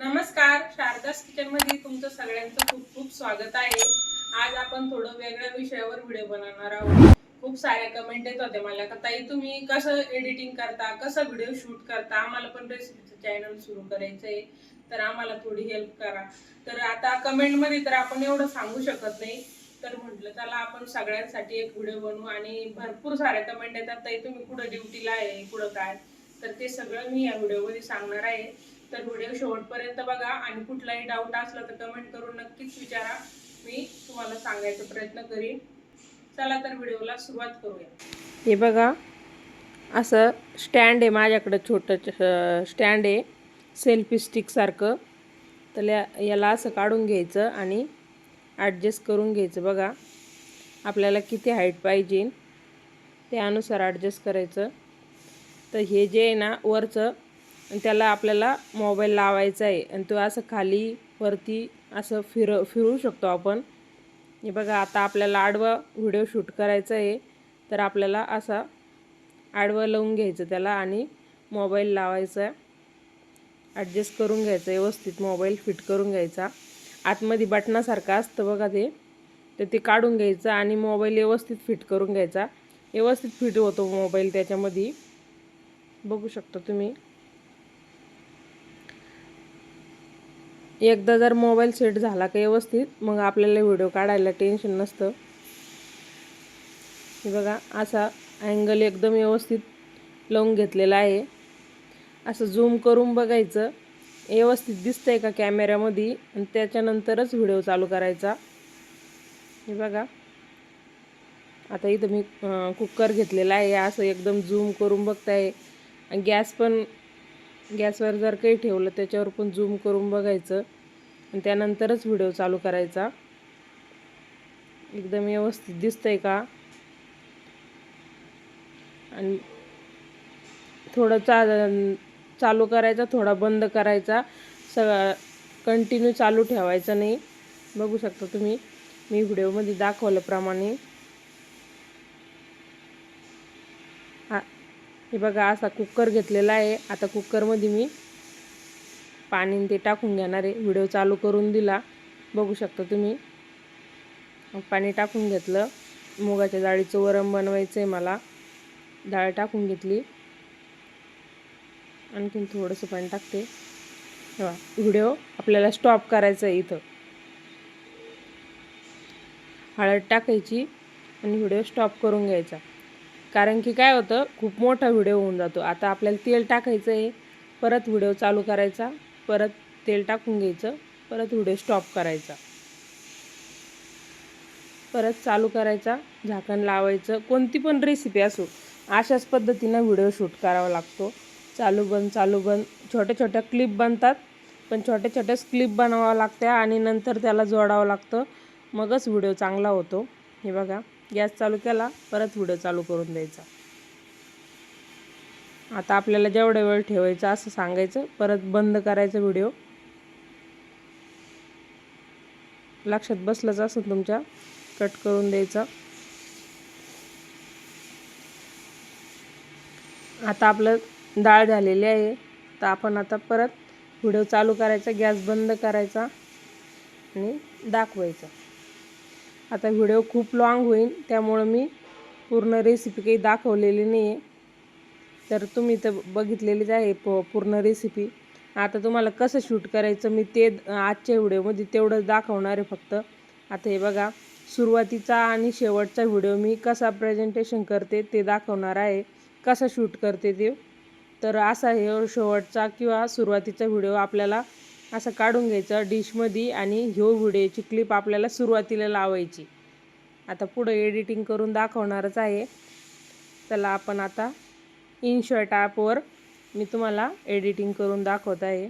नमस्कार शारदास किचनमध्ये तुमचं सगळ्यांचं खूप खूप स्वागत आहे. आज आपण थोडं वेगळ्या विषयावर व्हिडिओ बनवणार आहोत. खूप साऱ्या कमेंट येत होते मला का ताई तुम्ही कसं एडिटिंग करता? कसं व्हिडिओ शूट करता? आम्हाला पण रेसिपीचं चॅनल सुरू करायचं आहे तर आम्हाला थोडी हेल्प करा. तर आता कमेंटमध्ये तर आपण एवढं सांगू शकत नाही. तर म्हटलं चला आपण सगळ्यांसाठी एक व्हिडिओ बनवू. आणि भरपूर साऱ्या कमेंट येतात ताई तुम्ही कुठं ड्युटीला आहे? कुठं काय? तर ते सगळं मी या व्हिडिओमध्ये सांगणार आहे. तर व्हिडिओ शेवटपर्यंत बघा. आणि कुठलाही डाऊट असला तर कमेंट करून नक्कीच विचारा. मी तुम्हाला सांगायचा प्रयत्न करीन. चला तर व्हिडिओला सुरुवात करूया. हे बघा. असं स्टँड आहे माझ्याकडं छोटं स्टँड आहे. सेल्फी स्टिकसारखं तर याला असं काढून घ्यायचं आणि ॲडजस्ट करून घ्यायचं बघा. आपल्याला किती हाईट पाहिजे. त्यानुसार ॲडजस्ट करायचं. तर हे जे आहे ना वरचं आणि त्याला आपल्याला मोबाईल लावायचा आहे. आणि तो असं खाली वरती असं फिर फिरू शकतो आपण. हे बघा आता आपल्याला आडवा व्हिडिओ शूट करायचा आहे. तर आपल्याला असा आडवं लावून घ्यायचं त्याला आणि मोबाईल लावायचा. ॲडजस्ट करून घ्यायचं व्यवस्थित मोबाईल फिट करून घ्यायचा. आतमध्ये बटणासारखं असतं बघा ते. तर ते काढून घ्यायचं आणि मोबाईल व्यवस्थित फिट करून घ्यायचा. व्यवस्थित फिट होतो मोबाईल त्याच्यामध्ये. बघू शकता तुम्ही. एकदा जर मोबाईल सेट झाला का व्यवस्थित मग आपल्याला व्हिडिओ काढायला टेन्शन नसतं. हे बघा असा अँगल एकदम व्यवस्थित लावून घेतलेला आहे. असं झूम करून बघायचं. व्यवस्थित दिसतंय का कॅमेऱ्यामध्ये आणि त्याच्यानंतरच व्हिडिओ चालू करायचा. हे बघा. आता इथं मी कुकर घेतलेला आहे. असं एकदम झूम करून बघताय. गॅस पण गॅसवर जर काही ठेवलं त्याच्यावर पण झूम करून बघायचं. आणि त्यानंतरच व्हिडिओ चालू करायचा. एकदम व्यवस्थित दिसतंय का? आणि थोडं चा चालू करायचा थोडा बंद करायचा. सगळा कंटिन्यू चालू ठेवायचा नाही. बघू शकता तुम्ही. मी व्हिडिओमध्ये दाखवल्याप्रमाणे. हे बघा असा कुकर घेतलेला आहे. आता कुकरमध्ये मी पाणी ते टाकून घेणार आहे. व्हिडिओ चालू करून दिला. बघू शकता तुम्ही. मग पाणी टाकून घेतलं. मुगाच्या डाळीचं वरण बनवायचं आहे मला. डाळ टाकून घेतली. आणखीन थोडंसं पाणी टाकते. तेव्हा व्हिडिओ आपल्याला स्टॉप करायचा आहे इथं. हळद टाकायची आणि व्हिडिओ स्टॉप करून घ्यायचा. कारण की काय होतं खूप मोठा व्हिडिओ होऊन जातो. आता आपल्याला तेल टाकायचं आहे परत व्हिडिओ चालू करायचा परत तेल टाकून घ्यायचं परत व्हिडिओ स्टॉप करायचा. परत चालू करायचा झाकण लावायचं कोणती पण रेसिपी असो अशाच पद्धतीनं व्हिडिओ शूट करावा लागतो. चालू बंद चालू बंद छोट्या छोट्या क्लिप बनतात पण छोट्या छोट्याच क्लिप बनवावं लागत्या आणि नंतर त्याला जोडावं लागतं. मगच व्हिडिओ चांगला होतो. हे बघा. गॅस चालू केला परत व्हिडिओ चालू करून द्यायचा. आता आपल्याला जेवढा वेळ ठेवायचा असं सांगायचं परत बंद करायचं व्हिडिओ लक्षात बसलंच असं तुमच्या कट करून द्यायचा. आता आपलं डाळ झालेली आहे तर आपण आता परत व्हिडिओ चालू करायचा गॅस बंद करायचा आणि दाखवायचा. आता व्हिडिओ खूप लाँग होईल त्यामुळं मी पूर्ण रेसिपी काही दाखवलेली नाही आहे तर तुम्ही तर बघितलेलीच आहे प पूर्ण रेसिपी आता तुम्हाला कसं शूट करायचं मी ते आजच्या व्हिडिओमध्ये तेवढंच दाखवणार आहे फक्त. आता हे बघा सुरुवातीचा आणि शेवटचा व्हिडिओ मी कसा प्रेझेंटेशन करते ते दाखवणार आहे. कसा शूट करते ते. तर असा हे शेवटचा किंवा सुरुवातीचा व्हिडिओ आपल्याला असं काढून घ्यायचं डिशमध्ये आणि ह्यो व्हिडिओची क्लिप आपल्याला सुरुवातीला लावायची. आता पुढं एडिटिंग करून दाखवणारच आहे. चला आपण आता इनशॉट ॲपवर मी तुम्हाला एडिटिंग करून दाखवत आहे.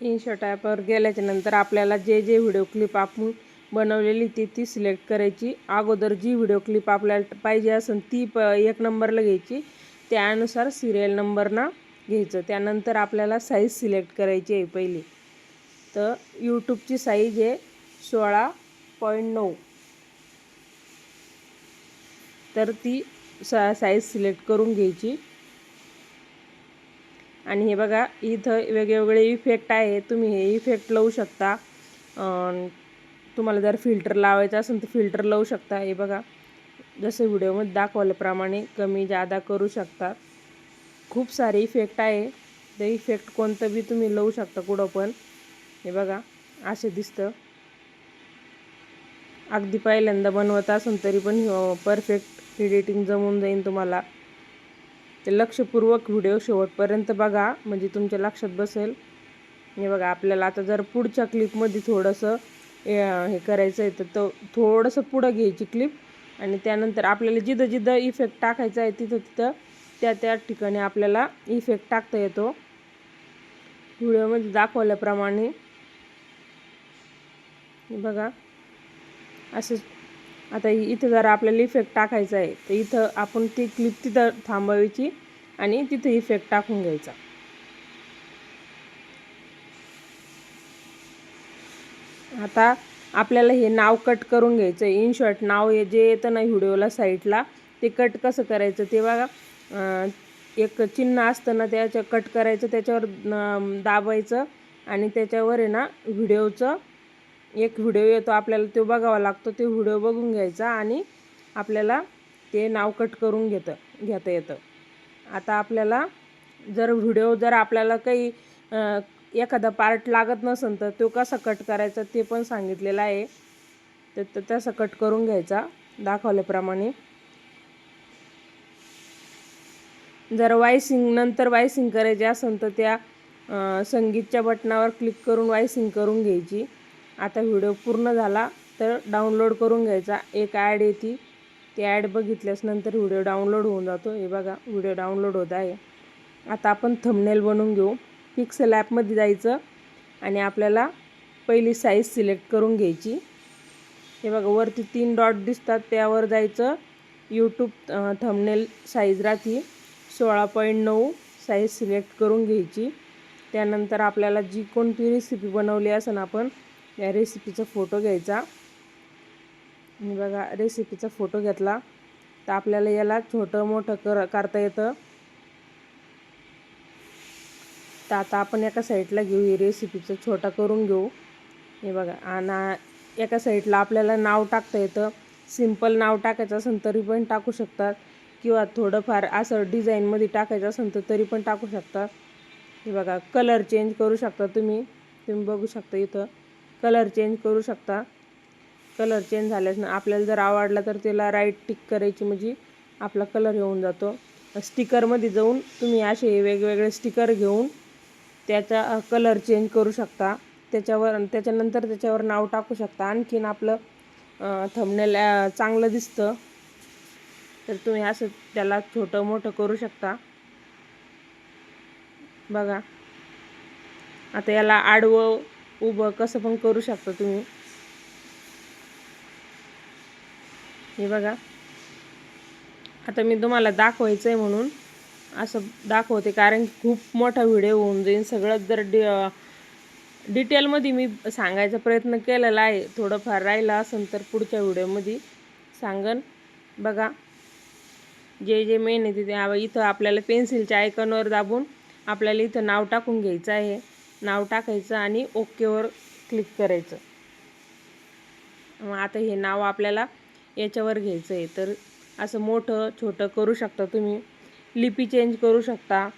इनशॉट ॲपवर गेल्याच्यानंतर आपल्याला जे जे व्हिडिओ क्लिप आपण बनवलेली ती ती सिलेक्ट करायची. अगोदर जी व्हिडिओ क्लिप आपल्याला पाहिजे असेल ती प एक नंबरला घ्यायची. त्यानुसार सिरियल नंबरना घ्यायचं. त्यानंतर आपल्याला साईज सिलेक्ट करायची आहे पहिली. तर यूट्यूबची साईज आहे सोळा पॉईंट नऊ. तर ती सा साईज सिलेक्ट करून घ्यायची. आणि हे बघा इथं वेगवेगळे इफेक्ट आहे. तुम्ही हे इफेक्ट लावू शकता. तुम्हाला जर फिल्टर लावायचं असेल तर फिल्टर लावू शकता. हे बघा जसं व्हिडिओमध्ये दाखवल्याप्रमाणे कमी जादा करू शकता. खूप सारे इफेक्ट आहे. ते इफेक्ट कोणतं बी तुम्ही लावू शकता कुठं पण. हे बघा असे दिसतं. अगदी पहिल्यांदा बनवत असून तरी पण परफेक्ट एडिटिंग जमून जाईल तुम्हाला. ते लक्षपूर्वक व्हिडिओ शेवटपर्यंत बघा म्हणजे तुमच्या लक्षात बसेल. हे बघा आपल्याला आता जर पुढच्या क्लिपमध्ये थोडंसं ए- हे करायचं आहे तर तो थोडंसं पुढं घ्यायची क्लिप आणि त्यानंतर आपल्याला जिथं जिथं इफेक्ट टाकायचा आहे तिथं तिथं त्या त्या ठिकाणी आपल्याला इफेक्ट टाकता येतो. व्हिडिओमध्ये दाखवल्याप्रमाणे. बघा. असं आता इथं जर आपल्याला इफेक्ट टाकायचा आहे तर इथं आपण ती क्लिप तिथं थांबवायची आणि तिथं इफेक्ट टाकून घ्यायचा. आता आपल्याला हे नाव कट करून घ्यायचं आहे. इन शॉर्ट नाव हे जे येतं ना व्हिडिओला साईटला ते कट कसं करायचं ते बघा. एक चिन्ह असतं ना त्याच्या कट करायचं त्याच्यावर दाबायचं आणि त्याच्यावर आहे ना व्हिडिओचं एक व्हिडिओ येतो. आपल्याला तो बघावा लागतो ते व्हिडिओ बघून घ्यायचा आणि आपल्याला ते नाव कट करून घेतं घेता येतं. आता आपल्याला जर व्हिडिओ जर आपल्याला काही एखादा पार्ट लागत नसेल तर तो कसा कट करायचा ते पण सांगितलेलं आहे. तर तसं कट करून घ्यायचा दाखवल्याप्रमाणे. जर वायसिंग नंतर वायसिंग करायची असेल तर त्या संगीतच्या बटनावर क्लिक करून वायसिंग करून घ्यायची. आता व्हिडिओ पूर्ण झाला तर डाउनलोड करून घ्यायचा. एक ॲड येते. ती ॲड बघितल्यास नंतर व्हिडिओ डाउनलोड होऊन जातो. हे बघा व्हिडिओ डाउनलोड होत आहे. आता आपण थंबनेल बनवून घेऊ. पिक्सेल ॲपमध्ये जायचं आणि आपल्याला पहिली साईज सिलेक्ट करून घ्यायची. हे बघा वरती तीन डॉट दिसतात. त्यावर जायचं. यूट्यूब थंबनेल साईज राहते सोळा पॉईंट नऊ साईज सिलेक्ट करून घ्यायची. त्यानंतर आपल्याला जी कोणती रेसिपी बनवली असेल आपण या रेसिपीचा फोटो घ्यायचा. बघा रेसिपीचा फोटो घेतला. तर आपल्याला याला छोटं मोठं कर करता येतं. तर आता आपण एका साईडला घेऊ ही रेसिपीचं छोटा करून घेऊ. हे बघा आणि एका साईडला आपल्याला नाव टाकता येतं. सिंपल नाव टाकायचं असेल तरी पण टाकू शकतात. किंवा थोडंफार असं डिझाईनमध्ये टाकायचं असेल तर तरी पण टाकू शकता. हे बघा कलर चेंज करू शकता तुम्ही. तुम्ही बघू शकता इथं. कलर चेंज करू शकता. कलर चेंज झाल्यास ना आपल्याला जर आवडला तर त्याला राईट टिक करायची म्हणजे आपला कलर येऊन जातो. स्टिकरमध्ये जाऊन तुम्ही असे वेगवेगळे स्टिकर घेऊन त्याचा कलर चेंज करू शकता. त्याच्यावर त्याच्यानंतर त्याच्यावर नाव टाकू शकता. आणखीन आपलं थंबनेल चांगलं दिसतं. तर तुम्ही असं त्याला छोटं मोठं करू शकता. बघा. आता याला आडवं उभं कसं पण करू शकता तुम्ही. हे बघा. आता मी तुम्हाला दाखवायचं आहे म्हणून. असं दाखवते कारण की खूप मोठा व्हिडिओ होऊन जाईल सगळं जर डि डिटेलमध्ये मी सांगायचा प्रयत्न केलेला आहे. थोडंफार राहिलं असेल तर पुढच्या व्हिडिओमध्ये सांगन. बघा. जे जे मेन आहे तिथे इथं आपल्याला पेन्सिलच्या आयकॉनवर दाबून आपल्याला इथं नाव टाकून घ्यायचं आहे. नाव टाकायचं आणि ओकेवर क्लिक करायचं. मग आता हे नाव आपल्याला याच्यावर घ्यायचं आहे. तर असं मोठं छोटं करू शकता तुम्ही. लिपी चेंज करू शकता.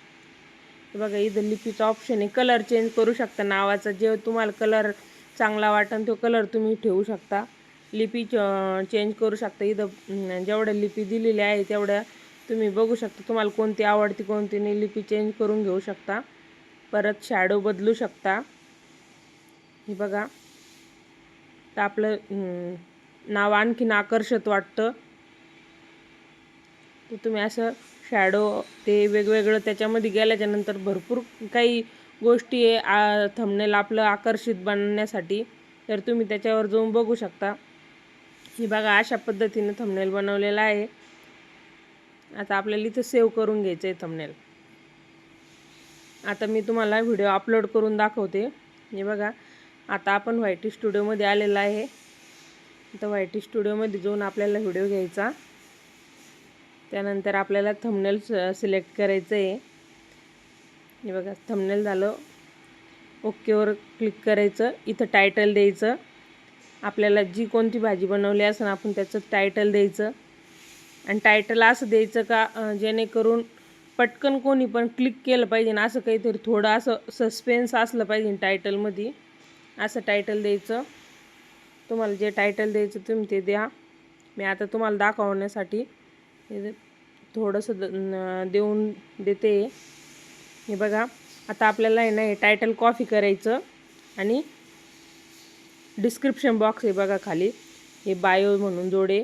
बघा इथं लिपीचं ऑप्शन आहे. कलर चेंज करू शकता नावाचा. जे तुम्हाला कलर चांगला वाटेल तो कलर तुम्ही ठेवू शकता. लिपी चेंज करू शकता. इथं जेवढ्या लिपी दिलेल्या आहे तेवढ्या तुम्ही बघू शकता. तुम्हाला कोणती आवडती कोणती नाही लिपी चेंज करून घेऊ शकता. परत शॅडो बदलू शकता. हे बघा. तर आपलं नाव आणखीन आकर्षक वाटतं. तर तुम्ही असं शॅडो ते वेगवेगळं त्याच्यामध्ये गेल्याच्यानंतर भरपूर काही गोष्टी आहे थंबनेल आपलं आकर्षित बनण्यासाठी तर तुम्ही त्याच्यावर जाऊन बघू शकता. ही बघा अशा पद्धतीनं थंबनेल बनवलेला आहे. आता आपल्याला इथं सेव्ह करून घ्यायचं आहे थंबनेल आता मी तुम्हाला व्हिडिओ अपलोड करून दाखवते. हे बघा आता आपण व्हायटी स्टुडिओमध्ये आलेला आहे. तर व्हायटी स्टुडिओमध्ये जाऊन आपल्याला व्हिडिओ घ्यायचा. त्यानंतर आपल्याला थंबनेल सिलेक्ट करायचं आहे हे बघा थंबनेल झालं. ओकेवर क्लिक करायचं. इथं टायटल द्यायचं. आपल्याला जी कोणती भाजी बनवली असेल आपण त्याचं टायटल द्यायचं. आणि टायटल असं द्यायचं का जेणेकरून पटकन कोणी पण क्लिक केलं पाहिजे ना असं काहीतरी थोडं असं सस्पेन्स असलं पाहिजे टायटलमध्ये असं टायटल द्यायचं. तुम्हाला जे टायटल द्यायचं तुम्ही ते द्या. मी आता तुम्हाला दाखवण्यासाठी थोडंसं द- देऊन देते. हे बघा आता आपल्याला आहे ना हे टायटल कॉफी करायचं. आणि डिस्क्रिप्शन बॉक्स आहे बघा खाली. हे बायो म्हणून जोडे.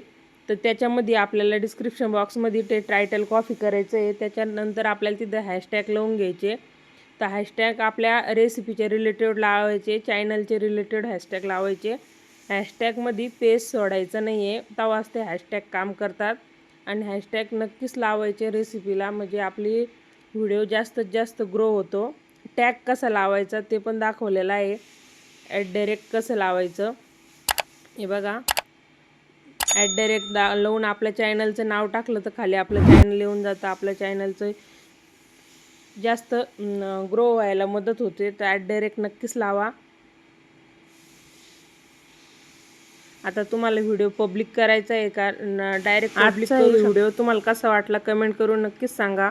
तर त्याच्यामध्ये आपल्याला डिस्क्रिप्शन बॉक्समध्ये ते टायटल कॉफी करायचं आहे त्याच्यानंतर आपल्याला तिथं हॅशटॅग लावून घ्यायचे. तर हॅशटॅग आपल्या रेसिपीच्या रिलेटेड लावायचे चॅनलचे रिलेटेड हॅशटॅग लावायचे. हॅशटॅगमध्ये पेज सोडायचं नाही आहे तेव्हाच ते हॅशटॅग काम करतात. आणि हॅशटॅग नक्कीच लावायचे रेसिपीला म्हणजे आपली व्हिडिओ जास्तीत जास्त ग्रो होतो. टॅग कसा लावायचा ते पण दाखवलेला आहे. ॲट डायरेक्ट कसं लावायचं? हे बघा. ॲट डायरेक्ट दा लावून आपल्या चॅनलचं नाव टाकलं तर खाली आपलं चॅनल येऊन जातं. आपल्या चॅनलचं जास्त ग्रो व्हायला मदत होते. तर ॲट डायरेक्ट नक्कीच लावा. आता तुम्हाला व्हिडिओ पब्लिक करायचा आहे का? डायरेक्ट पब्लिक व्हिडिओ तुम्हाला कसा वाटला कमेंट करून नक्कीच सांगा.